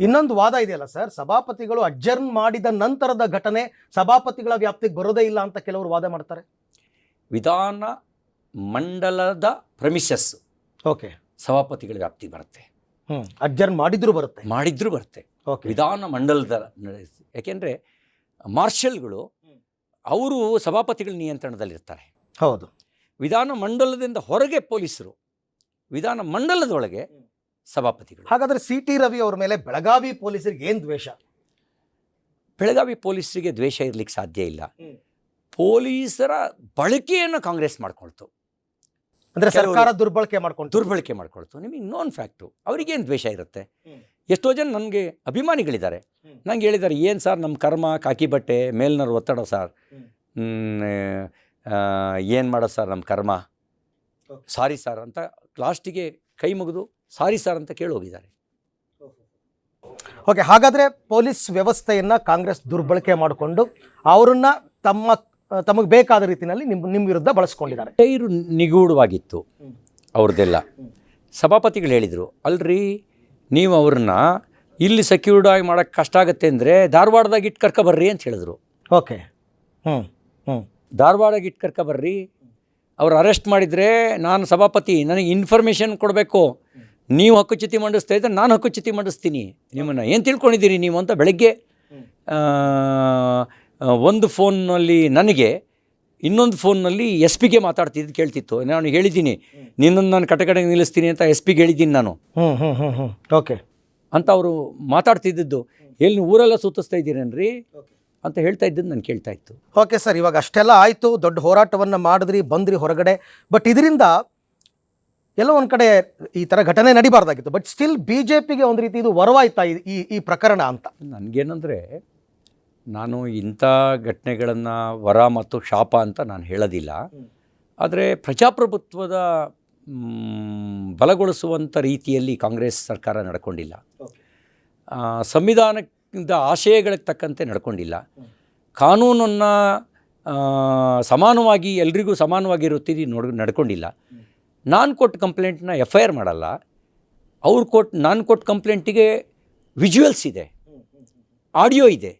ಇನ್ನೊಂದು ವಾದ ಇದೆಯಲ್ಲ ಸರ್ ಸಭಾಪತಿಗಳು ಅಡ್ಜರ್ನ್ ಮಾಡಿದ ನಂತರದ ಘಟನೆ ಸಭಾಪತಿಗಳ ವ್ಯಾಪ್ತಿಗೆ ಬರೋದೇ ಇಲ್ಲ ಅಂತ ಕೆಲವರು ವಾದ ಮಾಡ್ತಾರೆ? ವಿಧಾನ ಮಂಡಲದ ಪ್ರಮಿಸಸ್ ಓಕೆ. ಸಭಾಪತಿಗಳ ವ್ಯಾಪ್ತಿ ಬರುತ್ತೆ. ಹ್ಮ್ ಅಡ್ಜರ್ನ್ ಮಾಡಿದ್ರು ಬರುತ್ತೆ. ಮಾಡಿದ್ರೂ ಬರುತ್ತೆ. ಓಕೆ. ವಿಧಾನ ಮಂಡಲದ ಯಾಕೆಂದರೆ ಮಾರ್ಷಲ್ಗಳು ಅವರು ಸಭಾಪತಿಗಳ ನಿಯಂತ್ರಣದಲ್ಲಿರ್ತಾರೆ. ಹೌದು. ವಿಧಾನ ಮಂಡಲದಿಂದ ಹೊರಗೆ ಪೊಲೀಸರು ವಿಧಾನ ಮಂಡಲದೊಳಗೆ ಸಭಾಪತಿಗಳು. ಹಾಗಾದ್ರೆ ಸಿ ಟಿ ರವಿ ಅವ್ರ ಮೇಲೆ ಬೆಳಗಾವಿ ಪೊಲೀಸರಿಗೆ ಏನು ದ್ವೇಷ? ಬೆಳಗಾವಿ ಪೊಲೀಸರಿಗೆ ದ್ವೇಷ ಇರ್ಲಿಕ್ಕೆ ಸಾಧ್ಯ ಇಲ್ಲ. ಪೊಲೀಸರ ಬಳಕೆಯನ್ನು ಕಾಂಗ್ರೆಸ್ ಮಾಡ್ಕೊಳ್ತು. ಅಂದ್ರೆ ಸರ್ಕಾರ ದುರ್ಬಳಕೆ ಮಾಡ್ಕೊಂಡು ದುರ್ಬಳಕೆ ಮಾಡ್ಕೊಳ್ತು. ನಿಮಗೆ ನೋನ್ ಫ್ಯಾಕ್ಟು ಅವರಿಗೇನು ದ್ವೇಷ ಇರುತ್ತೆ. ಎಷ್ಟೋ ಜನ ನನಗೆ ಅಭಿಮಾನಿಗಳಿದ್ದಾರೆ. ನಂಗೆ ಹೇಳಿದ್ದಾರೆ ಏನು ಸರ್ ನಮ್ಮ ಕರ್ಮ ಕಾಕಿ ಬಟ್ಟೆ ಮೇಲ್ನವ್ರು ಒತ್ತಡ ಸರ್? ಏನು ಮಾಡೋ ಸರ್ ನಮ್ಮ ಕರ್ಮ? ಸಾರಿ ಸರ್ ಅಂತ ಲಾಸ್ಟಿಗೆ ಕೈ ಮುಗಿದು ಸಾರಿ ಸರ್ ಅಂತ ಕೇಳಿ ಹೋಗಿದ್ದಾರೆ ಓಕೆ ಹಾಗಾದರೆ ಪೊಲೀಸ್ ವ್ಯವಸ್ಥೆಯನ್ನು ಕಾಂಗ್ರೆಸ್ ದುರ್ಬಳಕೆ ಮಾಡಿಕೊಂಡು ಅವರನ್ನು ತಮ್ಮ ತಮಗೆ ಬೇಕಾದ ರೀತಿಯಲ್ಲಿ ನಿಮ್ಮ ನಿಮ್ಮ ವಿರುದ್ಧ ಬಳಸ್ಕೊಂಡಿದ್ದಾರೆ. ಟೈರು ನಿಗೂಢವಾಗಿತ್ತು. ಅವ್ರದ್ದೆಲ್ಲ. ಸಭಾಪತಿಗಳು ಹೇಳಿದರು ಅಲ್ರಿ ನೀವು ಅವ್ರನ್ನ ಇಲ್ಲಿ ಸೆಕ್ಯೂರ್ಡ್ ಆಗಿ ಮಾಡೋಕ್ಕೆ ಕಷ್ಟ ಆಗುತ್ತೆ ಅಂದರೆ ಧಾರವಾಡದಾಗ ಇಟ್ಟು ಕರ್ಕೊಬರ್ರಿ ಅಂತ ಹೇಳಿದ್ರು. ಓಕೆ ಹ್ಞೂ ಹ್ಞೂ ಧಾರವಾಡಗೆ ಇಟ್ಟು ಕರ್ಕೊಬರ್ರಿ ಅವ್ರು ಅರೆಸ್ಟ್ ಮಾಡಿದರೆ ನಾನು ಸಭಾಪತಿ ನನಗೆ ಇನ್ಫಾರ್ಮೇಷನ್ ಕೊಡಬೇಕು. ನೀವು ಹಕ್ಕುಚ್ಯುತಿ ಮಂಡಿಸ್ತಾ ಇದ್ದರೆ ನಾನು ಹಕ್ಕುಚ್ಯುತಿ ಮಂಡಿಸ್ತೀನಿ. ನಿಮ್ಮನ್ನು ಏನು ತಿಳ್ಕೊಂಡಿದ್ದೀರಿ ನೀವು ಅಂತ ಬೆಳಗ್ಗೆ ಒಂದು ಫೋನ್ನಲ್ಲಿ ನನಗೆ ಇನ್ನೊಂದು ಫೋನ್ನಲ್ಲಿ ಎಸ್ ಪಿಗೆ ಮಾತಾಡ್ತಿದ್ದು ಕೇಳ್ತಿತ್ತು. ನಾನು ಹೇಳಿದ್ದೀನಿ. ನಿನ್ನನ್ನು ನಾನು ಕಟಕಡೆಗೆ ನಿಲ್ಲಿಸ್ತೀನಿ ಅಂತ ಎಸ್ ಪಿಗೆ ಹೇಳಿದ್ದೀನಿ ನಾನು. ಓಕೆ ಅಂತ ಅವರು ಮಾತಾಡ್ತಿದ್ದದ್ದು. ಎಲ್ಲಿ ಊರೆಲ್ಲ ಸುತ್ತಿಸ್ತಾ ಇದ್ದೀರೇನ್ರಿ? ಅಂತ ಹೇಳ್ತಾ ಇದ್ದದ್ದು ನಾನು ಕೇಳ್ತಾ ಇತ್ತು. ಓಕೆ ಸರ್ ಇವಾಗ ಅಷ್ಟೆಲ್ಲ ಆಯಿತು. ದೊಡ್ಡ ಹೋರಾಟವನ್ನು ಮಾಡಿದ್ರಿ ಬಂದ್ರಿ ಹೊರಗಡೆ. ಬಟ್ ಇದರಿಂದ ಎಲ್ಲೋ ಒಂದು ಕಡೆ ಈ ಥರ ಘಟನೆ ನಡಿಬಾರ್ದಾಗಿತ್ತು ಬಟ್ ಸ್ಟಿಲ್ ಬಿ ಜೆ ಪಿಗೆ ಒಂದು ರೀತಿ ಇದು ವರವಾಯ್ತಾ ಈ- ಈ ಈ ಪ್ರಕರಣ ಅಂತ ನನಗೇನಂದರೆ ನಾನು ಇಂಥ ಘಟನೆಗಳನ್ನು ವರ ಮತ್ತು ಶಾಪ ಅಂತ ನಾನು ಹೇಳೋದಿಲ್ಲ. ಆದರೆ ಪ್ರಜಾಪ್ರಭುತ್ವದ ಬಲಗೊಳಿಸುವಂಥ ರೀತಿಯಲ್ಲಿ ಕಾಂಗ್ರೆಸ್ ಸರ್ಕಾರ ನಡ್ಕೊಂಡಿಲ್ಲ ಸಂವಿಧಾನದ ಆಶಯಗಳಿಗೆ ತಕ್ಕಂತೆ ನಡ್ಕೊಂಡಿಲ್ಲ. ಕಾನೂನನ್ನು ಸಮಾನವಾಗಿ ಎಲ್ರಿಗೂ ಸಮಾನವಾಗಿರುತ್ತೀರಿ ರೀತಿ ನೋಡ್ ನಡ್ಕೊಂಡಿಲ್ಲ. ನಾನು ಕೊಟ್ಟ ಕಂಪ್ಲೇಂಟ್ನ ಎಫ್ ಐ ಆರ್ ಮಾಡಲ್ಲ. ಅವ್ರು ಕೊಟ್ಟು ನಾನು ಕೊಟ್ಟ ಕಂಪ್ಲೇಂಟಿಗೆ ವಿಜುವಲ್ಸ್ ಇದೆ. ಆಡಿಯೋ ಇದೆ.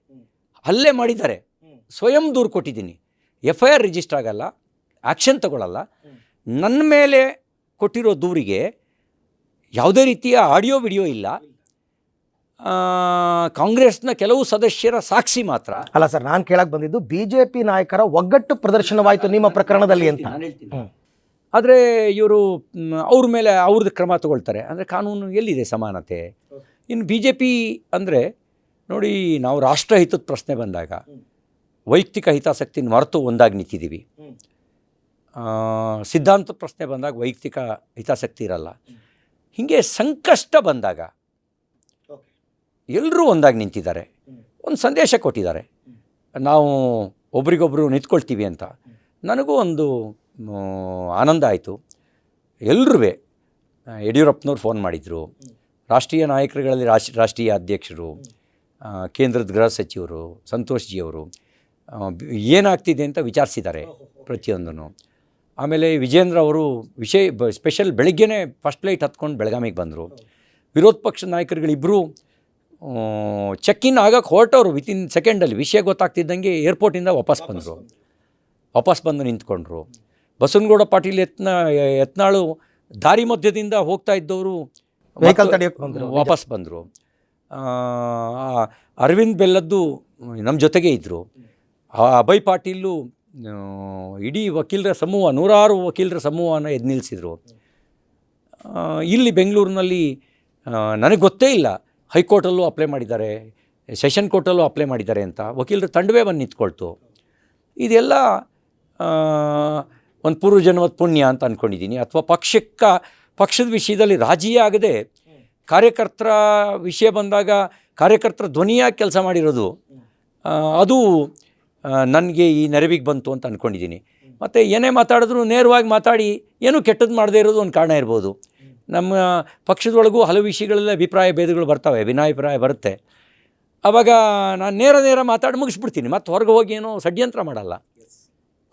ಹಲ್ಲೆ ಮಾಡಿದ್ದಾರೆ. ಸ್ವಯಂ ದೂರು ಕೊಟ್ಟಿದ್ದೀನಿ. ಎಫ್ ಐ ಆರ್ ರಿಜಿಸ್ಟರ್ ಆಗಲ್ಲ. ಆ್ಯಕ್ಷನ್ ತಗೊಳ್ಳಲ್ಲ ನನ್ನ ಮೇಲೆ ಕೊಟ್ಟಿರೋ ದೂರಿಗೆ ಯಾವುದೇ ರೀತಿಯ ಆಡಿಯೋ ವಿಡಿಯೋ ಇಲ್ಲ. ಕಾಂಗ್ರೆಸ್ನ ಕೆಲವು ಸದಸ್ಯರ ಸಾಕ್ಷಿ ಮಾತ್ರ. ಅಲ್ಲ ಸರ್ ನಾನು ಕೇಳಕ್ಕೆ ಬಂದಿದ್ದು ಬಿ ಜೆ ಪಿ ನಾಯಕರ ಒಗ್ಗಟ್ಟು ಪ್ರದರ್ಶನವಾಯಿತು ನಿಮ್ಮ ಪ್ರಕರಣದಲ್ಲಿ ಅಂತ. ಹೇಳ್ತೀನಿ. ಆದರೆ ಇವರು ಅವ್ರ ಮೇಲೆ ಅವ್ರದ್ದು ಕ್ರಮ ತಗೊಳ್ತಾರೆ. ಅಂದರೆ ಕಾನೂನು ಎಲ್ಲಿದೆ ಸಮಾನತೆ? ಇನ್ನು ಬಿ ಜೆ ಪಿ ಅಂದರೆ ನೋಡಿ, ನಾವು ರಾಷ್ಟ್ರಹಿತದ ಪ್ರಶ್ನೆ ಬಂದಾಗ. ವೈಯಕ್ತಿಕ ಹಿತಾಸಕ್ತಿನ ಮರೆತು ಒಂದಾಗಿ ನಿಂತಿದ್ದೀವಿ. ಸಿದ್ಧಾಂತ ಪ್ರಶ್ನೆ ಬಂದಾಗ ವೈಯಕ್ತಿಕ ಹಿತಾಸಕ್ತಿ ಇರಲ್ಲ. ಹೀಗೆ ಸಂಕಷ್ಟ ಬಂದಾಗ ಎಲ್ಲರೂ ಒಂದಾಗಿ ನಿಂತಿದ್ದಾರೆ. ಒಂದು ಸಂದೇಶ ಕೊಟ್ಟಿದ್ದಾರೆ. ನಾವು ಒಬ್ರಿಗೊಬ್ಬರು ನಿಂತ್ಕೊಳ್ತೀವಿ ಅಂತ. ನನಗೂ ಒಂದು ಆನಂದ ಆಯಿತು. ಎಲ್ಲರೂ ಯಡಿಯೂರಪ್ಪನವ್ರು ಫೋನ್ ಮಾಡಿದರು. ರಾಷ್ಟ್ರೀಯ ನಾಯಕರುಗಳಲ್ಲಿ ರಾಷ್ಟ್ರ, ರಾಷ್ಟ್ರೀಯ ಅಧ್ಯಕ್ಷರು ಕೇಂದ್ರದ ಗೃಹ ಸಚಿವರು, ಸಂತೋಷ್ ಜಿಯವರು ಏನಾಗ್ತಿದೆ ಅಂತ ವಿಚಾರಿಸಿದ್ದಾರೆ ಪ್ರತಿಯೊಂದನ್ನು. ಆಮೇಲೆ ವಿಜೇಂದ್ರ ಅವರು ವಿಷಯ ಸ್ಪೆಷಲ್ ಬೆಳಗ್ಗೆನೇ ಫಸ್ಟ್ ಫ್ಲೈಟ್ ಹತ್ಕೊಂಡು ಬೆಳಗಾವಿಗೆ ಬಂದರು. ವಿರೋಧ ಪಕ್ಷ ನಾಯಕರುಗಳಿಬ್ಬರು ಚೆಕ್ ಇನ್ ಆಗೋಕ್ಕೆ ಹೊರಟವರು ವಿತಿನ್ ಸೆಕೆಂಡಲ್ಲಿ ವಿಷಯ ಗೊತ್ತಾಗ್ತಿದ್ದಂಗೆ ಏರ್ಪೋರ್ಟಿಂದ ವಾಪಸ್ ಬಂದರು. ವಾಪಸ್ ಬಂದು ನಿಂತ್ಕೊಂಡ್ರು. ಬಸವನಗೌಡ ಪಾಟೀಲ್ ಯತ್ನ ಯತ್ನಾಳು ದಾರಿ ಮಧ್ಯದಿಂದ ಹೋಗ್ತಾ ಇದ್ದವರು. ವಾಪಸ್ ಬಂದರು. ಅರವಿಂದ್ ಬೆಲ್ಲದ್ದು ನಮ್ಮ ಜೊತೆಗೆ ಇದ್ದರು ಅಭಯ್ ಪಾಟೀಲು ಇಡೀ ವಕೀಲರ ಸಮೂಹ ನೂರಾರು ವಕೀಲರ ಸಮೂಹನ ಎದ್ದು ನಿಲ್ಲಿಸಿದರು ಇಲ್ಲಿ ಬೆಂಗಳೂರಿನಲ್ಲಿ ನನಗೆ ಗೊತ್ತೇ ಇಲ್ಲ ಹೈಕೋರ್ಟಲ್ಲೂ ಅಪ್ಲೈ ಮಾಡಿದ್ದಾರೆ ಸೆಷನ್ ಕೋರ್ಟಲ್ಲೂ ಅಪ್ಲೈ ಮಾಡಿದ್ದಾರೆ ಅಂತ. ವಕೀಲರ ತಂಡವೇ ಬಂದು ನಿಂತ್ಕೊಳ್ತು. ಇದೆಲ್ಲ ಒಂದು ಪೂರ್ವಜನ್ಮದ ಪುಣ್ಯ ಅಂತ ಅಂದ್ಕೊಂಡಿದ್ದೀನಿ ಅಥವಾ ಪಕ್ಷಕ್ಕೆ, ಪಕ್ಷದ ವಿಷಯದಲ್ಲಿ ರಾಜಿಯೇ ಆಗದೆ ಕಾರ್ಯಕರ್ತರ ವಿಷಯ ಬಂದಾಗ ಕಾರ್ಯಕರ್ತರ ಧ್ವನಿಯಾಗಿ ಕೆಲಸ ಮಾಡಿರೋದು ಅದು ನನಗೆ ಈ ನೆರವಿಗೆ ಬಂತು ಅಂತ ಅಂದ್ಕೊಂಡಿದ್ದೀನಿ ಮತ್ತು ಏನೇ ಮಾತಾಡಿದ್ರು ನೇರವಾಗಿ ಮಾತಾಡಿ ಏನೂ ಕೆಟ್ಟದ್ದು ಮಾಡದೇ ಇರೋದು ಒಂದು ಕಾರಣ ಇರ್ಬೋದು. ನಮ್ಮ ಪಕ್ಷದೊಳಗೂ ಹಲವು ವಿಷಯಗಳಲ್ಲಿ ಅಭಿಪ್ರಾಯ ಭೇದಗಳು ಬರ್ತವೆ, ಭಿನ್ನಾಭಿಪ್ರಾಯ ಬರುತ್ತೆ. ಆವಾಗ ನಾನು ನೇರ ನೇರ ಮಾತಾಡಿ ಮುಗಿಸ್ಬಿಡ್ತೀನಿ. ಮತ್ತು ಹೊರಗೆ ಹೋಗಿ ಏನೋ ಷಡ್ಯಂತ್ರ ಮಾಡಲ್ಲ.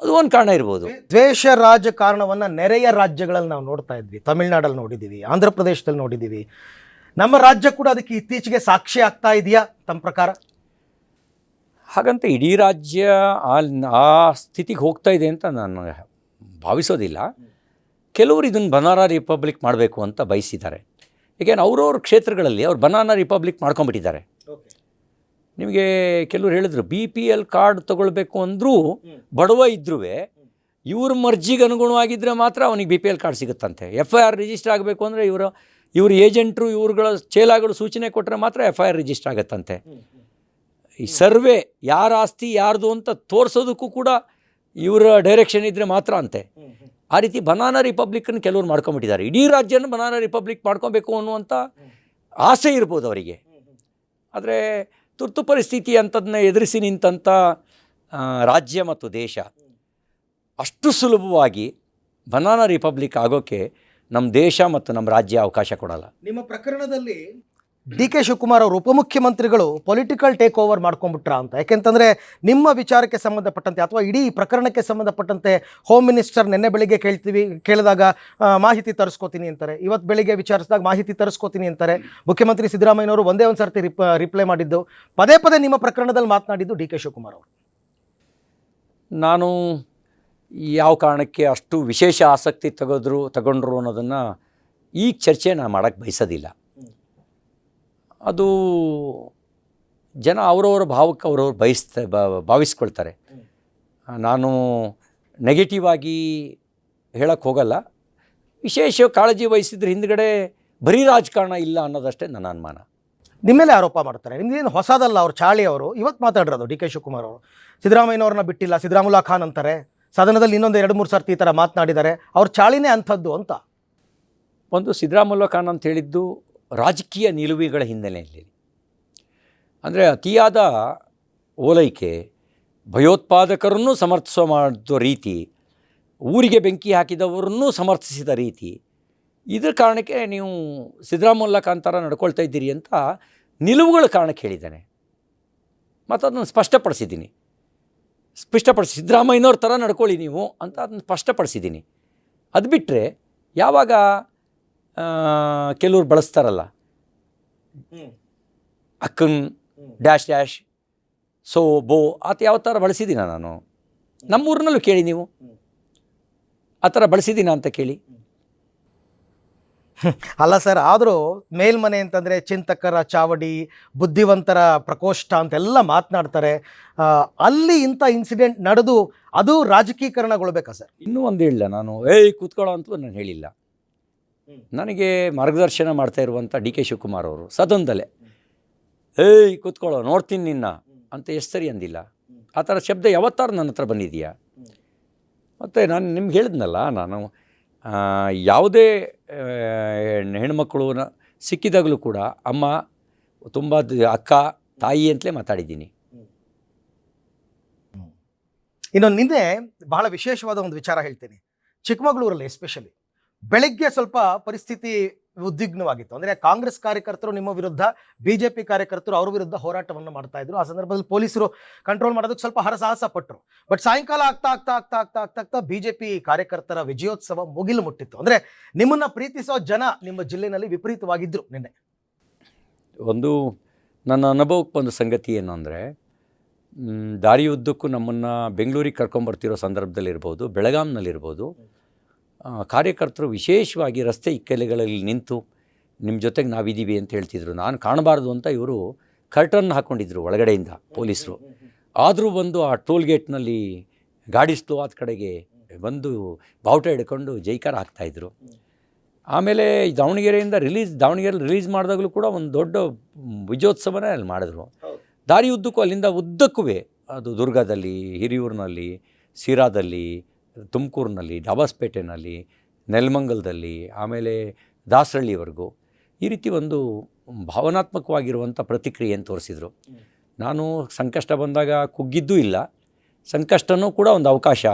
ಅದು ಒಂದು ಕಾರಣ ಇರ್ಬೋದು. ದ್ವೇಷ ರಾಜಕಾರಣವನ್ನು ನೆರೆಯ ರಾಜ್ಯಗಳಲ್ಲಿ ನಾವು ನೋಡ್ತಾ ಇದ್ವಿ. ತಮಿಳ್ನಾಡಲ್ಲಿ ನೋಡಿದ್ದೀವಿ ಆಂಧ್ರ ಪ್ರದೇಶದಲ್ಲಿ ನೋಡಿದ್ದೀವಿ ನಮ್ಮ ರಾಜ್ಯ ಕೂಡ ಅದಕ್ಕೆ ಇತ್ತೀಚೆಗೆ ಸಾಕ್ಷಿ ಆಗ್ತಾ ಇದೆಯಾ ತಮ್ಮ ಪ್ರಕಾರ? ಹಾಗಂತ ಇಡೀ ರಾಜ್ಯ ಆ ಆ ಸ್ಥಿತಿಗೆ ಹೋಗ್ತಾ ಇದೆ ಅಂತ ನಾನು ಭಾವಿಸೋದಿಲ್ಲ. ಕೆಲವರು ಇದನ್ನು ಬನಾನಾ ರಿಪಬ್ಲಿಕ್ ಮಾಡಬೇಕು ಅಂತ ಬಯಸಿದ್ದಾರೆ. ಏಕೆಂದ್ರೆ ಅವ್ರವ್ರ ಕ್ಷೇತ್ರಗಳಲ್ಲಿ ಅವ್ರು ಬನಾನಾ ರಿಪಬ್ಲಿಕ್ ಮಾಡ್ಕೊಂಡ್ಬಿಟ್ಟಿದ್ದಾರೆ. ನಿಮಗೆ ಕೆಲವರು ಹೇಳಿದ್ರು ಬಿ ಪಿ ಎಲ್ ಕಾರ್ಡ್ ತೊಗೊಳ್ಬೇಕು ಅಂದರೂ ಬಡವ ಇದ್ರೂ ಇವ್ರ ಮರ್ಜಿಗೆ ಅನುಗುಣವಾಗಿದ್ದರೆ ಮಾತ್ರ ಅವನಿಗೆ ಬಿ ಪಿ ಎಲ್ ಕಾರ್ಡ್ ಸಿಗುತ್ತಂತೆ. ಎಫ್ ಐ ಆರ್ ರಿಜಿಸ್ಟರ್ ಆಗಬೇಕು ಅಂದರೆ ಇವರು, ಇವ್ರ ಏಜೆಂಟ್ರು ಇವ್ರುಗಳ ಚೇಲಾಗಳು ಸೂಚನೆ ಕೊಟ್ಟರೆ ಮಾತ್ರ ಎಫ್ ಐ ಆರ್ ರಿಜಿಸ್ಟರ್ ಆಗುತ್ತಂತೆ. ಈ ಸರ್ವೆ ಯಾರ ಆಸ್ತಿ ಯಾರ್ದು ಅಂತ ತೋರಿಸೋದಕ್ಕೂ ಕೂಡ ಇವರ ಡೈರೆಕ್ಷನ್ ಇದ್ದರೆ ಮಾತ್ರ ಅಂತೆ. ಆ ರೀತಿ ಬನಾನಾ ರಿಪಬ್ಲಿಕ್ನ ಕೆಲವರು ಮಾಡ್ಕೊಂಬಿಟ್ಟಿದ್ದಾರೆ. ಇಡೀ ರಾಜ್ಯನ ಬನಾನಾ ರಿಪಬ್ಲಿಕ್ ಮಾಡ್ಕೊಬೇಕು ಅನ್ನುವಂಥ ಆಸೆ ಇರ್ಬೋದು ಅವರಿಗೆ. ಆದರೆ ತುರ್ತು ಪರಿಸ್ಥಿತಿ ಅಂಥದನ್ನ ಎದುರಿಸಿ ನಿಂತಂಥ ಆ, ರಾಜ್ಯ ಮತ್ತು ದೇಶ ಅಷ್ಟು ಸುಲಭವಾಗಿ ಬನಾನಾ ರಿಪಬ್ಲಿಕ್ ಆಗೋಕ್ಕೆ ನಮ್ಮ ದೇಶ ಮತ್ತು ನಮ್ಮ ರಾಜ್ಯ ಅವಕಾಶ ಕೊಡಲ್ಲ. ನಿಮ್ಮ ಪ್ರಕರಣದಲ್ಲಿ ಡಿ ಕೆ ಶಿವಕುಮಾರ್ ಅವರು ಉಪಮುಖ್ಯಮಂತ್ರಿಗಳು ಪೊಲಿಟಿಕಲ್ ಟೇಕ್ ಓವರ್ ಮಾಡ್ಕೊಂಡ್ಬಿಟ್ರ ಅಂತ. ಯಾಕೆಂತಂದ್ರೆ ನಿಮ್ಮ ವಿಚಾರಕ್ಕೆ ಸಂಬಂಧಪಟ್ಟಂತೆ ಅಥವಾ ಇಡೀ ಪ್ರಕರಣಕ್ಕೆ ಸಂಬಂಧಪಟ್ಟಂತೆ ಹೋಮ್ ಮಿನಿಸ್ಟರ್ ನಿನ್ನೆ ಬೆಳಿಗ್ಗೆ ಕೇಳ್ತೀವಿ, ಕೇಳಿದಾಗ ಮಾಹಿತಿ ತರಿಸ್ಕೋತೀನಿ ಅಂತಾರೆ. ಇವತ್ತು ಬೆಳಿಗ್ಗೆ ವಿಚಾರಿಸಿದಾಗ ಮಾಹಿತಿ ತರಿಸ್ಕೋತೀನಿ ಅಂತಾರೆ. ಮುಖ್ಯಮಂತ್ರಿ ಸಿದ್ದರಾಮಯ್ಯನವರು ಒಂದೇ ಒಂದು ಸರ್ತಿ ರಿಪ್ ರಿಪ್ಲೈ ಮಾಡಿದ್ದು. ಪದೇ ಪದೇ ನಿಮ್ಮ ಪ್ರಕರಣದಲ್ಲಿ ಮಾತನಾಡಿದ್ದು ಡಿ ಕೆ ಶಿವಕುಮಾರ್ ಅವರು. ನಾನು ಯಾವ ಕಾರಣಕ್ಕೆ ಅಷ್ಟು ವಿಶೇಷ ಆಸಕ್ತಿ ತೆಗೆದ್ರು, ತಗೊಂಡ್ರು ಅನ್ನೋದನ್ನು ಈಗ ಚರ್ಚೆ ನಾನು ಮಾಡೋಕ್ಕೆ ಬಯಸೋದಿಲ್ಲ. ಅದು ಜನ ಅವರವರ ಭಾವಕ್ಕೆ ಅವರವ್ರು ಬಯಸ್ತ ಭಾವಿಸ್ಕೊಳ್ತಾರೆ. ನಾನು ನೆಗೆಟಿವ್ ಆಗಿ ಹೇಳಕ್ಕೆ ಹೋಗಲ್ಲ. ವಿಶೇಷ ಕಾಳಜಿ ವಹಿಸಿದ್ರೆ ಹಿಂದ್ಗಡೆ ಬರೀ ರಾಜಕಾರಣ ಇಲ್ಲ ಅನ್ನೋದಷ್ಟೇ ನನ್ನ ಅನುಮಾನ. ನಿಮ್ಮ ಮೇಲೆ ಆರೋಪ ಮಾಡ್ತಾರೆ ನಿಮ್ದೇನು ಹೊಸದಲ್ಲ ಅವರು ಚಾಳಿ ಅವರು. ಇವತ್ತು ಮಾತಾಡಿರೋದು ಡಿ ಕೆ ಶಿವಕುಮಾರ್ ಅವರು. ಸಿದ್ದರಾಮಯ್ಯನವ್ರನ್ನ ಬಿಟ್ಟಿಲ್ಲ ಸಿದ್ದರಾಮುಲ್ಲಾ ಖಾನ್ ಅಂತಾರೆ. ಸದನದಲ್ಲಿ ಇನ್ನೊಂದು ಎರಡು ಮೂರು ಸರ್ತಿ ಈ ಥರ ಮಾತನಾಡಿದ್ದಾರೆ. ಅವ್ರ ಚಾಳಿನೇ ಅಂಥದ್ದು ಅಂತ. ಒಂದು ಸಿದ್ದರಾಮುಲ್ಲ ಖಾನ್ ಅಂತ ಹೇಳಿದ್ದು ರಾಜಕೀಯ ನಿಲುವುಗಳ ಹಿನ್ನೆಲೆಯಲ್ಲಿ. ಅಂದರೆ ಅತಿಯಾದ ಓಲೈಕೆ, ಭಯೋತ್ಪಾದಕರನ್ನು ಸಮರ್ಥಿಸೋ ಮಾಡಿದ ರೀತಿ, ಊರಿಗೆ ಬೆಂಕಿ ಹಾಕಿದವರನ್ನೂ ಸಮರ್ಥಿಸಿದ ರೀತಿ, ಇದರ ಕಾರಣಕ್ಕೆ ನೀವು ಸಿದ್ದರಾಮುಲ್ಲ ಕಾಂತಾರ ನಡ್ಕೊಳ್ತಾ ಇದ್ದೀರಿ ಅಂತ ನಿಲುವುಗಳ ಕಾರಣಕ್ಕೆ ಹೇಳಿದ್ದಾನೆ. ಮತ್ತು ಅದನ್ನು ಸ್ಪಷ್ಟಪಡಿಸಿದ್ದೀನಿ. ಸ್ಪಷ್ಟಪಡಿಸಿ, ಸಿದ್ದರಾಮಯ್ಯನವ್ರ ಥರ ನಡ್ಕೊಳ್ಳಿ ನೀವು ಅಂತ ಅದನ್ನು ಸ್ಪಷ್ಟಪಡಿಸಿದ್ದೀನಿ. ಅದು ಬಿಟ್ಟರೆ ಯಾವಾಗ ಕೆಲವ್ರು ಬಳಸ್ತಾರಲ್ಲ. ಅಕ್ಕನ್ ಡ್ಯಾಶ್ ಡ್ಯಾಶ್ ಸೊ ಬೋ ಆತ ಯಾವ ಥರ ಬಳಸಿದ್ದೀನ ನಾನು? ನಮ್ಮೂರಿನಲ್ಲೂ ಕೇಳಿ ನೀವು. ಆ ಥರ ಬಳಸಿದ್ದೀನ ಅಂತ ಕೇಳಿ. ಅಲ್ಲ ಸರ್ ಆದರೂ ಮೇಲ್ಮನೆ ಅಂತಂದರೆ ಚಿಂತಕರ ಚಾವಡಿ ಬುದ್ಧಿವಂತರ ಪ್ರಕೋಷ್ಠ ಅಂತೆಲ್ಲ ಮಾತನಾಡ್ತಾರೆ. ಅಲ್ಲಿ ಇಂಥ ಇನ್ಸಿಡೆಂಟ್ ನಡೆದು ಅದು ರಾಜಕೀಕರಣಗೊಳ್ಬೇಕಾ ಸರ್? ಇನ್ನೂ ಒಂದು ಹೇಳಿಲ್ಲ ನಾನು. ಏಯ್ ಕೂತ್ಕೊಳ್ಳೋ ಅಂತಲೂ ನಾನು ಹೇಳಿಲ್ಲ. ನನಗೆ ಮಾರ್ಗದರ್ಶನ ಮಾಡ್ತಾ ಇರುವಂಥ ಡಿ ಕೆ ಶಿವಕುಮಾರ್ ಅವರು ಸದೊಂದಲೆ ಏಯ್ ಕೂತ್ಕೊಳ್ಳೋ ನೋಡ್ತೀನಿ ನಿನ್ನ ಅಂತ ಎಷ್ಟು ಸರಿ ಅಂದಿಲ್ಲ. ಆ ಥರ ಶಬ್ದ ಯಾವತ್ತಾರು ನನ್ನ ಹತ್ರ ಬಂದಿದೆಯಾ? ಮತ್ತು ನಾನು ನಿಮ್ಗೆ ಹೇಳಿದ್ನಲ್ಲ ನಾನು ಯಾವುದೇ ಹೆಣ್ಮಕ್ಳು ಸಿಕ್ಕಿದಾಗಲೂ ಕೂಡ ಅಮ್ಮ ತುಂಬ ಅಕ್ಕ ತಾಯಿ ಅಂತಲೇ ಮಾತಾಡಿದ್ದೀನಿ. ಇನ್ನೊಂದು ನಿನ್ನೆ ಬಹಳ ವಿಶೇಷವಾದ ಒಂದು ವಿಚಾರ ಹೇಳ್ತೀನಿ. ಚಿಕ್ಕಮಗಳೂರಲ್ಲಿ ಎಸ್ಪೆಷಲಿ ಬೆಳಗ್ಗೆ ಸ್ವಲ್ಪ ಪರಿಸ್ಥಿತಿ ಉದ್ವಿಗ್ನವಾಗಿತ್ತು. ಅಂದರೆ ಕಾಂಗ್ರೆಸ್ ಕಾರ್ಯಕರ್ತರು ನಿಮ್ಮ ವಿರುದ್ಧ ಬಿ ಜೆ ಪಿ ಕಾರ್ಯಕರ್ತರು ಅವ್ರ ವಿರುದ್ಧ ಹೋರಾಟವನ್ನು ಮಾಡ್ತಾ ಇದ್ರು. ಆ ಸಂದರ್ಭದಲ್ಲಿ ಪೊಲೀಸರು ಕಂಟ್ರೋಲ್ ಮಾಡೋದಕ್ಕೆ ಸ್ವಲ್ಪ ಹರಸಾಹಸ ಪಟ್ಟರು ಬಟ್ ಸಾಯಂಕಾಲ ಆಗ್ತಾ ಆಗ್ತಾ ಆಗ್ತಾ ಆಗ್ತಾ ಆಗ್ತಾ ಆಗ್ತಾ ಬಿ ಜೆ ಪಿ ಕಾರ್ಯಕರ್ತರ ವಿಜಯೋತ್ಸವ ಮುಗಿಲು ಮುಟ್ಟಿತ್ತು. ಅಂದರೆ ನಿಮ್ಮನ್ನ ಪ್ರೀತಿಸೋ ಜನ ನಿಮ್ಮ ಜಿಲ್ಲೆಯಲ್ಲಿ ವಿಪರೀತವಾಗಿದ್ರು ನಿನ್ನೆ. ಒಂದು ನನ್ನ ಅನುಭವಕ್ಕೆ ಬಂದ ಸಂಗತಿ ಏನು ಅಂದರೆ ದಾರಿಯುದ್ದಕ್ಕೂ ನಮ್ಮನ್ನು ಬೆಂಗಳೂರಿಗೆ ಕರ್ಕೊಂಬರ್ತಿರೋ ಸಂದರ್ಭದಲ್ಲಿರ್ಬೋದು ಬೆಳಗಾಂನಲ್ಲಿರ್ಬೋದು ಕಾರ್ಯಕರ್ತರು ವಿಶೇಷವಾಗಿ ರಸ್ತೆ ಇಕ್ಕೆಲೆಗಳಲ್ಲಿ ನಿಂತು ನಿಮ್ಮ ಜೊತೆಗೆ ನಾವಿದ್ದೀವಿ ಅಂತ ಹೇಳ್ತಿದ್ರು. ನಾನು ಕಾಣಬಾರ್ದು ಅಂತ ಇವರು ಕರ್ಟನ್ ಹಾಕ್ಕೊಂಡಿದ್ರು ಒಳಗಡೆಯಿಂದ ಪೊಲೀಸರು. ಆದರೂ ಬಂದು ಆ ಟೋಲ್ ಗೇಟ್ನಲ್ಲಿ ಗಾಡಿ ಸ್ಲೋ ಆದ ಕಡೆಗೆ ಬಂದು ಬಾವುಟ ಹಿಡ್ಕೊಂಡು ಜೈಕಾರ ಹಾಕ್ತಾಯಿದ್ರು ಆಮೇಲೆ ದಾವಣಗೆರೆಯಿಂದ ರಿಲೀಸ್ ದಾವಣಗೆರೆಯಲ್ಲಿ ರಿಲೀಸ್ ಮಾಡಿದಾಗಲೂ ಕೂಡ ಒಂದು ದೊಡ್ಡ ವಿಜಯೋತ್ಸವನೇ ಅಲ್ಲಿ ಮಾಡಿದ್ರು. ದಾರಿ ಉದ್ದಕ್ಕೂ ಅಲ್ಲಿಂದ ಉದ್ದಕ್ಕೂ ಅದು ದುರ್ಗದಲ್ಲಿ, ಹಿರಿಯೂರಿನಲ್ಲಿ, ಸಿರಾದಲ್ಲಿ ತುಮಕೂರಿನಲ್ಲಿ, ಡಾಬಾಸ್ಪೇಟೆನಲ್ಲಿ, ನೆಲಮಂಗಲದಲ್ಲಿ, ಆಮೇಲೆ ದಾಸರಳ್ಳಿವರೆಗೂ ಈ ರೀತಿ ಒಂದು ಭಾವನಾತ್ಮಕವಾಗಿರುವಂಥ ಪ್ರತಿಕ್ರಿಯೆಯನ್ನು ತೋರಿಸಿದರು. ನಾನು ಸಂಕಷ್ಟ ಬಂದಾಗ ಕುಗ್ಗಿದ್ದೂ ಇಲ್ಲ. ಸಂಕಷ್ಟನೂ ಕೂಡ ಒಂದು ಅವಕಾಶ,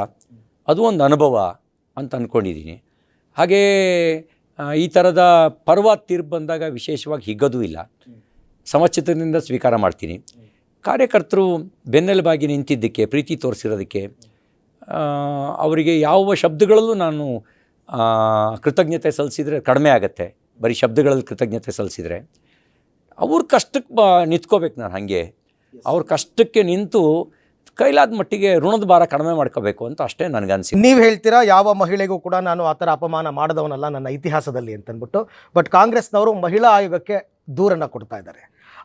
ಅದು ಒಂದು ಅನುಭವ ಅಂತ ಅಂದ್ಕೊಂಡಿದ್ದೀನಿ ಹಾಗೇ ಈ ಥರದ ಪರ್ವ ತೀರ್ಪು ಬಂದಾಗ ವಿಶೇಷವಾಗಿ ಹಿಗ್ಗೋದೂ ಇಲ್ಲ. ಸಮಚಿತ್ತದಿಂದ ಸ್ವೀಕಾರ ಮಾಡ್ತೀನಿ. ಕಾರ್ಯಕರ್ತರು ಬೆನ್ನೆಲುಬಾಗಿ ನಿಂತಿದ್ದಕ್ಕೆ, ಪ್ರೀತಿ ತೋರಿಸಿರೋದಕ್ಕೆ ಅವರಿಗೆ ಯಾವ ಶಬ್ದಗಳಲ್ಲೂ ನಾನು ಕೃತಜ್ಞತೆ ಸಲ್ಲಿಸಿದರೆ ಕಡಿಮೆ ಆಗುತ್ತೆ. ಬರೀ ಶಬ್ದಗಳಲ್ಲಿ ಕೃತಜ್ಞತೆ ಸಲ್ಲಿಸಿದರೆ. ಅವ್ರ ಕಷ್ಟಕ್ಕೆ ಬ, ನಿಂತ್ಕೋಬೇಕು ನಾನು ಹಾಗೆ. ಅವ್ರ ಕಷ್ಟಕ್ಕೆ ನಿಂತು ಕೈಲಾದ ಮಟ್ಟಿಗೆ ಋಣದ ಭಾರ ಕಡಿಮೆ ಮಾಡ್ಕೋಬೇಕು ಅಂತ ಅಷ್ಟೇ ನನಗನ್ಸಿ ನೀವು ಹೇಳ್ತೀರಾ, ಯಾವ ಮಹಿಳೆಗೂ ಕೂಡ ನಾನು ಆ ಥರ ಅಪಮಾನ ಮಾಡಿದವನಲ್ಲ ನನ್ನ ಇತಿಹಾಸದಲ್ಲಿ ಅಂತಂದ್ಬಿಟ್ಟು ಬಟ್ ಕಾಂಗ್ರೆಸ್ನವರು ಮಹಿಳಾ ಆಯೋಗಕ್ಕೆ ದೂರನ್ನು ಕೊಡ್ತಾ ಇದ್ದಾರೆ.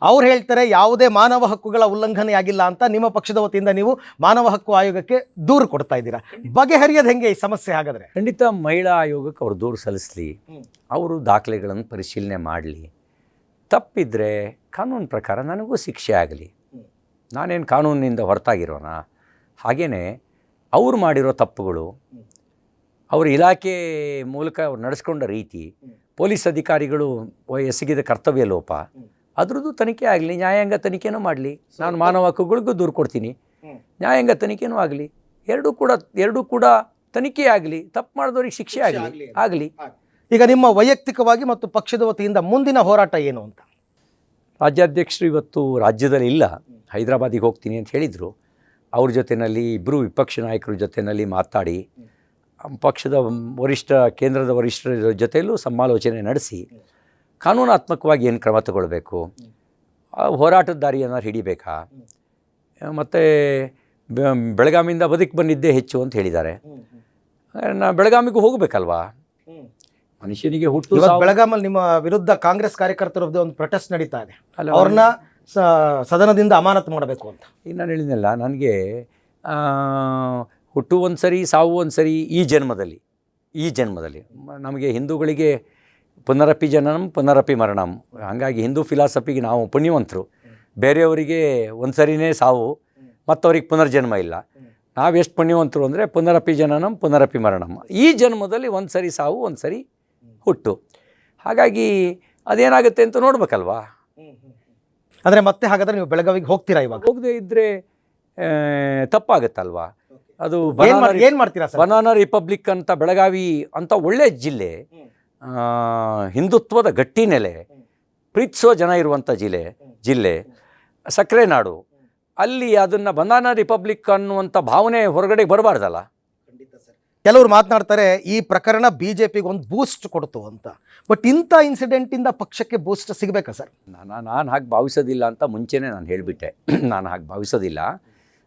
ಅವ್ರು ಹೇಳ್ತಾರೆ, ಯಾವುದೇ ಮಾನವ ಹಕ್ಕುಗಳ ಉಲ್ಲಂಘನೆ ಆಗಿಲ್ಲ ಅಂತ ನಿಮ್ಮ ಪಕ್ಷದ ವತಿಯಿಂದ ನೀವು ಮಾನವ ಹಕ್ಕು ಆಯೋಗಕ್ಕೆ ದೂರು ಕೊಡ್ತಾ ಇದ್ದೀರಾ. ಬಗೆಹರಿಯೋದು ಹೆಂಗೆ ಈ ಸಮಸ್ಯೆ ಹಾಗಾದರೆ? ಖಂಡಿತ ಮಹಿಳಾ ಆಯೋಗಕ್ಕೆ ಅವರು ದೂರು ಸಲ್ಲಿಸಲಿ. ಅವರು ದಾಖಲೆಗಳನ್ನು ಪರಿಶೀಲನೆ ಮಾಡಲಿ. ತಪ್ಪಿದರೆ ಕಾನೂನು ಪ್ರಕಾರ ನನಗೂ ಶಿಕ್ಷೆ ಆಗಲಿ. ನಾನೇನು ಕಾನೂನಿನಿಂದ ಹೊರತಾಗಿರೋಣ ಹಾಗೆಯೇ ಅವ್ರು ಮಾಡಿರೋ ತಪ್ಪುಗಳು, ಅವ್ರ ಇಲಾಖೆ ಮೂಲಕ ಅವ್ರು ನಡೆಸ್ಕೊಂಡ ರೀತಿ, ಪೊಲೀಸ್ ಅಧಿಕಾರಿಗಳು ಎಸಗಿದ ಕರ್ತವ್ಯ ಲೋಪ ಅದ್ರದ್ದು ತನಿಖೆ ಆಗಲಿ ನ್ಯಾಯಾಂಗ ತನಿಖೆನೂ ಮಾಡಲಿ. ನಾನು ಮಾನವ ಹಕ್ಕುಗಳಿಗೂ ದೂರು ಕೊಡ್ತೀನಿ. ನ್ಯಾಯಾಂಗ ತನಿಖೆನೂ ಆಗಲಿ ಎರಡೂ ಕೂಡ ಎರಡೂ ಕೂಡ ತನಿಖೆ ಆಗಲಿ ತಪ್ಪು ಮಾಡಿದವ್ರಿಗೆ ಶಿಕ್ಷೆ ಆಗಲಿ ಆಗಲಿ ಈಗ ನಿಮ್ಮ ವೈಯಕ್ತಿಕವಾಗಿ ಮತ್ತು ಪಕ್ಷದ ವತಿಯಿಂದ ಮುಂದಿನ ಹೋರಾಟ ಏನು ಅಂತ? ರಾಜ್ಯಾಧ್ಯಕ್ಷರು ಇವತ್ತು ರಾಜ್ಯದಲ್ಲಿ ಇಲ್ಲ. ಹೈದರಾಬಾದಿಗೆ ಹೋಗ್ತೀನಿ ಅಂತ ಹೇಳಿದರು. ಅವ್ರ ಜೊತೆಯಲ್ಲಿ ಇಬ್ಬರು ವಿಪಕ್ಷ ನಾಯಕರ ಜೊತೆಯಲ್ಲಿ ಮಾತಾಡಿ ಪಕ್ಷದ ವರಿಷ್ಠ ಕೇಂದ್ರದ ವರಿಷ್ಠರ ಜೊತೆಯಲ್ಲೂ ಸಮಾಲೋಚನೆ ನಡೆಸಿ ಕಾನೂನಾತ್ಮಕವಾಗಿ ಏನು ಕ್ರಮ ತಗೊಳ್ಬೇಕು? ಹೋರಾಟದ ಹೋರಾಟದ ಏನಾದ್ರು ಹಿಡಿಬೇಕಾ? ಮತ್ತು ಬೆಳಗಾಮಿಂದ ಬದುಕು ಬಂದಿದ್ದೇ ಹೆಚ್ಚು ಅಂತ ಹೇಳಿದ್ದಾರೆ. ನಾ ಬೆಳಗಾಮಿಗೂ ಹೋಗಬೇಕಲ್ವಾ? ಮನುಷ್ಯನಿಗೆ ಹುಟ್ಟು ಬೆಳಗಾಮಲ್ಲಿ ನಿಮ್ಮ ವಿರುದ್ಧ ಕಾಂಗ್ರೆಸ್ ಕಾರ್ಯಕರ್ತರದ್ದು ಒಂದು ಪ್ರೊಟೆಸ್ಟ್ ನಡೀತಾ ಇದೆ. ಅಲ್ಲ, ಅವ್ರನ್ನ ಸದನದಿಂದ ಅಮಾನತು ಮಾಡಬೇಕು ಅಂತ. ಈಗ ನಾನು ಹೇಳಿದ್ನಲ್ಲ ನನಗೆ ಹುಟ್ಟು ಒಂದು ಸರಿ ಸಾವು ಒಂದು ಸರಿ ಈ ಜನ್ಮದಲ್ಲಿ ಈ ಜನ್ಮದಲ್ಲಿ. ನಮಗೆ ಹಿಂದೂಗಳಿಗೆ ಪುನರಪಿ ಜನನಂ ಪುನರಪಿ ಮರಣಂ. ಹಾಗಾಗಿ ಹಿಂದೂ ಫಿಲಾಸಫಿಗೆ ನಾವು ಪುಣ್ಯವಂತರು. ಬೇರೆಯವರಿಗೆ ಒಂದು ಸರಿನೇ ಸಾವು ಮತ್ತವ್ರಿಗೆ ಪುನರ್ಜನ್ಮ ಇಲ್ಲ. ನಾವು ಎಷ್ಟು ಪುಣ್ಯವಂತರು ಅಂದರೆ ಪುನರಪಿ ಜನನಂ ಪುನರಪಿ ಮರಣಂ. ಈ ಜನ್ಮದಲ್ಲಿ ಒಂದು ಸರಿ ಸಾವು ಒಂದು ಸರಿ ಹುಟ್ಟು. ಹಾಗಾಗಿ ಅದೇನಾಗುತ್ತೆ ಅಂತ ನೋಡ್ಬೇಕಲ್ವಾ? ಅಂದರೆ ಮತ್ತೆ ಹಾಗಾದರೆ ನೀವು ಬೆಳಗಾವಿಗೆ ಹೋಗ್ತೀರಾ ಇವಾಗ? ಹೋಗದೆ ಇದ್ದರೆ ತಪ್ಪಾಗುತ್ತಲ್ವಾ? ಅದು ಏನು ಬನಾನಾ ಮಾಡ್ತೀರಾ ಬನಾನಾ ರಿಪಬ್ಲಿಕ್ ಅಂತ ಬೆಳಗಾವಿ ಅಂತ ಒಳ್ಳೆ ಜಿಲ್ಲೆ. ಹಿಂದುತ್ವದ ಗಟ್ಟಿ ನೆಲೆ ಪ್ರೀತಿಸೋ ಜನ ಇರುವಂಥ ಜಿಲ್ಲೆ ಜಿಲ್ಲೆ ಸಕ್ಕರೆ ನಾಡು. ಅಲ್ಲಿ ಅದನ್ನು ಬಂದಾನ ರಿಪಬ್ಲಿಕ್ ಅನ್ನುವಂಥ ಭಾವನೆ ಹೊರಗಡೆ ಬರಬಾರ್ದಲ್ಲ? ಕೆಲವರು ಮಾತನಾಡ್ತಾರೆ ಈ ಪ್ರಕರಣ ಬಿ ಜೆ ಪಿಗೆ ಒಂದು ಬೂಸ್ಟ್ ಕೊಡ್ತು ಅಂತ. ಬಟ್ ಇಂಥ ಇನ್ಸಿಡೆಂಟ್ ಇಂದ ಪಕ್ಷಕ್ಕೆ ಬೂಸ್ಟ್ ಸಿಗಬೇಕಾ ಸರ್? ನಾನು ನಾನು ಹಾಗೆ ಭಾವಿಸೋದಿಲ್ಲ ಅಂತ ಮುಂಚೆನೇ ನಾನು ಹೇಳಿಬಿಟ್ಟೆ. ನಾನು ಹಾಗೆ ಭಾವಿಸೋದಿಲ್ಲ.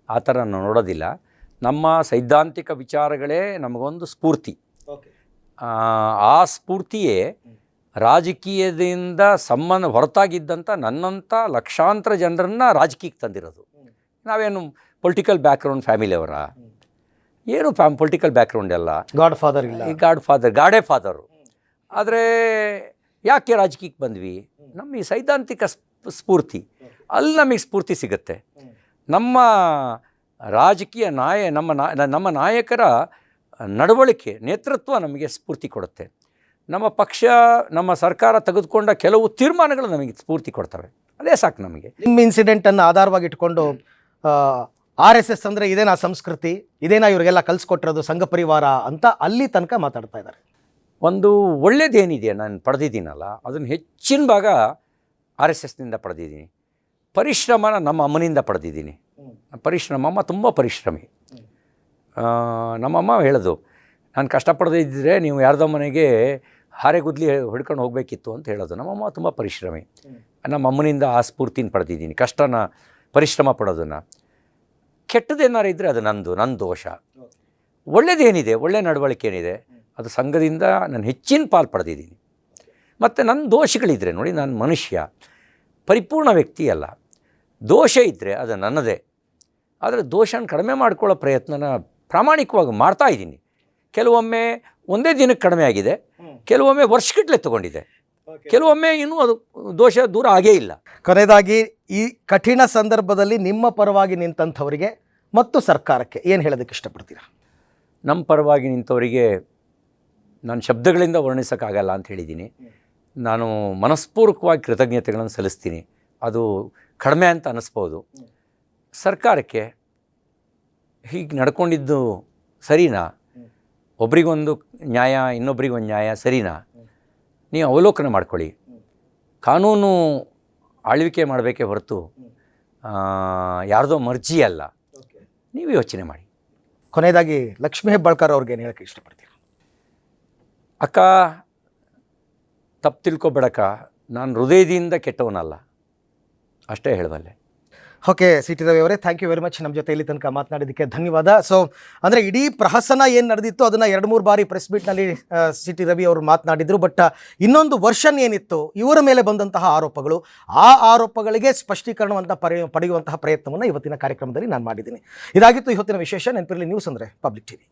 ಆ ಥರ ನಾನು ನೋಡೋದಿಲ್ಲ. ನಮ್ಮ ಸೈದ್ಧಾಂತಿಕ ವಿಚಾರಗಳೇ ನಮಗೊಂದು ಸ್ಫೂರ್ತಿ. ಆ, ಸ್ಫೂರ್ತಿಯೇ ರಾಜಕೀಯದಿಂದ ಸಂಬಂಧ ಹೊರತಾಗಿದ್ದಂಥ ನನ್ನಂಥ ಲಕ್ಷಾಂತರ ಜನರನ್ನು ರಾಜಕೀಯಕ್ಕೆ ತಂದಿರೋದು. ನಾವೇನು ಪೊಲಿಟಿಕಲ್ ಬ್ಯಾಕ್ಗ್ರೌಂಡ್ ಫ್ಯಾಮಿಲಿಯವರ ಏನು ಫ್ಯಾಮ್ ಪೊಲಿಟಿಕಲ್ ಬ್ಯಾಕ್ಗ್ರೌಂಡ್ ಎಲ್ಲ? ಗಾಡ್ ಫಾದರ್ ಇಲ್ಲ. ಈ ಗಾಡ್ ಫಾದರ್ ಗಾಡೇ ಫಾದರು ಆದರೆ ಯಾಕೆ ರಾಜಕೀಯಕ್ಕೆ ಬಂದ್ವಿ? ನಮ್ಮ ಈ ಸೈದ್ಧಾಂತಿಕ ಸ್ಫ- ಸ್ಫೂರ್ತಿ. ಅಲ್ಲಿ ನಮಗೆ ಸ್ಫೂರ್ತಿ ಸಿಗುತ್ತೆ. ನಮ್ಮ ರಾಜಕೀಯ ನಾಯ ನಮ್ಮ ನಾಯ ನಮ್ಮ ನಾಯಕರ ನಡವಳಿಕೆ ನೇತೃತ್ವ ನಮಗೆ ಸ್ಫೂರ್ತಿ ಕೊಡುತ್ತೆ. ನಮ್ಮ ಪಕ್ಷ ನಮ್ಮ ಸರ್ಕಾರ ತೆಗೆದುಕೊಂಡ ಕೆಲವು ತೀರ್ಮಾನಗಳು ನಮಗೆ ಸ್ಫೂರ್ತಿ ಕೊಡ್ತವೆ. ಅದೇ ಸಾಕು ನಮಗೆ. ನಿಮ್ಮ ಇನ್ಸಿಡೆಂಟನ್ನು ಆಧಾರವಾಗಿ ಇಟ್ಕೊಂಡು ಆರ್ ಎಸ್ ಎಸ್ ಅಂದರೆ ಇದೇನಾ ಸಂಸ್ಕೃತಿ ಇದೇನಾ ಇವರಿಗೆಲ್ಲ ಕಲಿಸ್ಕೊಟ್ಟಿರೋದು ಸಂಘ ಪರಿವಾರ ಅಂತ ಅಲ್ಲಿ ತನಕ ಮಾತಾಡ್ತಾ ಇದ್ದಾರೆ? ಒಂದು ಒಳ್ಳೇದೇನಿದೆ ನಾನು ಪಡೆದಿದ್ದೀನಲ್ಲ ಅದನ್ನು ಹೆಚ್ಚಿನ ಭಾಗ ಆರ್ ಎಸ್ ಎಸ್ನಿಂದ ಪಡೆದಿದ್ದೀನಿ. ಪರಿಶ್ರಮನ ನಮ್ಮ ಅಮ್ಮನಿಂದ ಪಡೆದಿದ್ದೀನಿ. ಪರಿಶ್ರಮ ಅಮ್ಮ ತುಂಬ ಪರಿಶ್ರಮಿ. ನಮ್ಮಮ್ಮ ಹೇಳೋದು, ನಾನು ಕಷ್ಟಪಡದೇ ಇದ್ದರೆ ನೀವು ಯಾರ್ದೋ ಮನೆಗೆ ಹಾರೆಗುದ್ಲಿ ಹೊಡ್ಕೊಂಡು ಹೋಗಬೇಕಿತ್ತು ಅಂತ ಹೇಳೋದು. ನಮ್ಮಮ್ಮ ತುಂಬ ಪರಿಶ್ರಮಿ. ನಮ್ಮ ಅಮ್ಮನಿಂದ ಆ ಸ್ಫೂರ್ತಿನ ಪಡೆದಿದ್ದೀನಿ, ಕಷ್ಟನ ಪರಿಶ್ರಮ ಪಡೋದನ್ನು. ಕೆಟ್ಟದೇನಾರು ಇದ್ದರೆ ಅದು ನಂದು ನನ್ನ ದೋಷ. ಒಳ್ಳೇದೇನಿದೆ, ಒಳ್ಳೆ ನಡವಳಿಕೆ ಏನಿದೆ, ಅದು ಸಂಘದಿಂದ ನಾನು ಹೆಚ್ಚಿನ ಪಾಲು ಪಡೆದಿದ್ದೀನಿ. ಮತ್ತು ನನ್ನ ದೋಷಗಳಿದ್ದರೆ ನೋಡಿ, ನಾನು ಮನುಷ್ಯ, ಪರಿಪೂರ್ಣ ವ್ಯಕ್ತಿ ಅಲ್ಲ. ದೋಷ ಇದ್ದರೆ ಅದು ನನ್ನದೇ. ಆದರೆ ದೋಷನ ಕಡಿಮೆ ಮಾಡ್ಕೊಳ್ಳೋ ಪ್ರಯತ್ನನ ಪ್ರಾಮಾಣಿಕವಾಗಿ ಮಾಡ್ತಾ ಇದ್ದೀನಿ. ಕೆಲವೊಮ್ಮೆ ಒಂದೇ ದಿನಕ್ಕೆ ಕಡಿಮೆ ಆಗಿದೆ. ಕೆಲವೊಮ್ಮೆ ವರ್ಷಗಟ್ಟಲೆ ತಗೊಂಡಿದೆ. ಕೆಲವೊಮ್ಮೆ ಇನ್ನೂ ಅದು ದೋಷ ದೂರ ಆಗೇ ಇಲ್ಲ. ಕೊನೆಯದಾಗಿ ಈ ಕಠಿಣ ಸಂದರ್ಭದಲ್ಲಿ ನಿಮ್ಮ ಪರವಾಗಿ ನಿಂತಂಥವರಿಗೆ ಮತ್ತು ಸರ್ಕಾರಕ್ಕೆ ಏನು ಹೇಳೋದಕ್ಕೆ ಇಷ್ಟಪಡ್ತೀರಾ? ನಮ್ಮ ಪರವಾಗಿ ನಿಂತವರಿಗೆ ನಾನು ಶಬ್ದಗಳಿಂದ ವರ್ಣಿಸೋಕ್ಕಾಗಲ್ಲ ಅಂತ ಹೇಳಿದ್ದೀನಿ. ನಾನು ಮನಸ್ಪೂರ್ವಕವಾಗಿ ಕೃತಜ್ಞತೆಗಳನ್ನು ಸಲ್ಲಿಸ್ತೀನಿ. ಅದು ಕಡಿಮೆ ಅಂತ ಅನ್ನಿಸ್ಬೋದು ಸರ್ಕಾರಕ್ಕೆ ಹೀಗೆ ನಡ್ಕೊಂಡಿದ್ದು ಸರಿನಾ? ಒಬ್ರಿಗೊಂದು ನ್ಯಾಯ ಇನ್ನೊಬ್ರಿಗೊಂದು ನ್ಯಾಯ ಸರಿನಾ? ನೀವು ಅವಲೋಕನ ಮಾಡ್ಕೊಳ್ಳಿ. ಕಾನೂನು ಆಳ್ವಿಕೆ ಮಾಡಬೇಕೇ ಹೊರತು ಯಾರದೋ ಮರ್ಜಿ ಅಲ್ಲ. ನೀವು ಯೋಚನೆ ಮಾಡಿ. ಕೊನೆಯದಾಗಿ ಲಕ್ಷ್ಮೀ ಹೆಬ್ಬಾಳ್ಕರ್ ಅವ್ರಿಗೆ ಏನು ಹೇಳಕ್ಕೆ ಇಷ್ಟಪಡ್ತೀರ? ಅಕ್ಕ ತಪ್ಪು ತಿಳ್ಕೊಬೇಡಕ್ಕ. ನಾನು ಹೃದಯದಿಂದ ಕೆಟ್ಟವನಲ್ಲ. ಅಷ್ಟೇ ಹೇಳಬಲ್ಲೆ. ಓಕೆ ಸಿ ಟಿ ರವಿ ಅವರೇ ಥ್ಯಾಂಕ್ ಯು ವೆರಿ ಮಚ್ ನಮ್ಮ ಜೊತೆ ಇಲ್ಲಿ ತನಕ ಮಾತನಾಡಿದ್ದಕ್ಕೆ ಧನ್ಯವಾದ. ಸೊ ಅಂದರೆ ಇಡೀ ಪ್ರಹಸನ ಏನು ನಡೆದಿತ್ತು ಅದನ್ನು ಎರಡು ಮೂರು ಬಾರಿ ಪ್ರೆಸ್ ಮೀಟ್ನಲ್ಲಿ ಸಿ ಟಿ ರವಿ ಅವರು ಮಾತನಾಡಿದರು. ಬಟ್ ಇನ್ನೊಂದು ವರ್ಷನ್ ಏನಿತ್ತು, ಇವರ ಮೇಲೆ ಬಂದಂತಹ ಆರೋಪಗಳು, ಆ ಆರೋಪಗಳಿಗೆ ಸ್ಪಷ್ಟೀಕರಣವಂತ ಪರಿ ಪಡೆಯುವಂತಹ ಪ್ರಯತ್ನವನ್ನು ಇವತ್ತಿನ ಕಾರ್ಯಕ್ರಮದಲ್ಲಿ ನಾನು ಮಾಡಿದ್ದೀನಿ. ಇದಾಗಿತ್ತು ಇವತ್ತಿನ ವಿಶೇಷ ನೆನಪಿರಲಿ ನ್ಯೂಸ್ ಅಂದರೆ ಪಬ್ಲಿಕ್ ಟಿವಿ